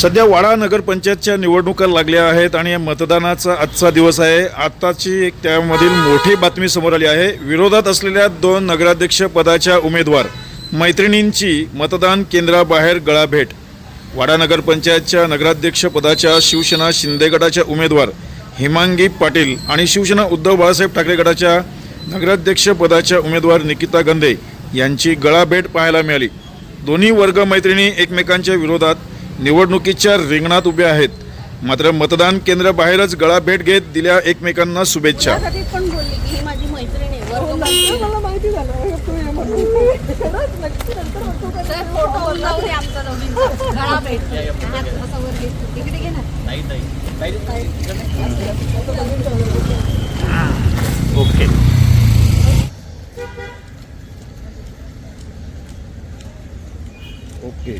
सध्या वाडा नगरपंचायतच्या निवडणुका लागल्या आहेत आणि या मतदानाचा आजचा दिवस आहे. आत्ताची एक त्यामधील मोठी बातमी समोर आली आहे. विरोधात असलेल्या दोन नगराध्यक्ष पदाच्या उमेदवार मैत्रिणींची मतदान केंद्राबाहेर गळाभेट. वाडा नगरपंचायतच्या नगराध्यक्ष पदाच्या शिवसेना शिंदे गटाच्या उमेदवार हिमांगी पाटील आणि शिवसेना उद्धव बाळासाहेब ठाकरे गटाच्या नगराध्यक्ष पदाच्या उमेदवार निकिता गंधे यांची गळाभेट पाहायला मिळाली. दोन्ही वर्ग मैत्रिणी एकमेकांच्या विरोधात निवडणुकीच्या रिंगणात उभ्या आहेत. मात्र मतदान केंद्राबाहेरच गळाभेट घेत दिल्या एकमेकांना शुभेच्छा. त्यासाठी पण बोलली की ही माझी मैत्रीण आहे. वर्ग नंतर मैत्रीण. मला माहिती झालं. तू ये म्हणून खरंच नक्की नंतर म्हणतो का? तर फोटो बोलला होते आमचा दोघींचा. गळा वर घेतो. इकडे घे ना. ओके. ओके.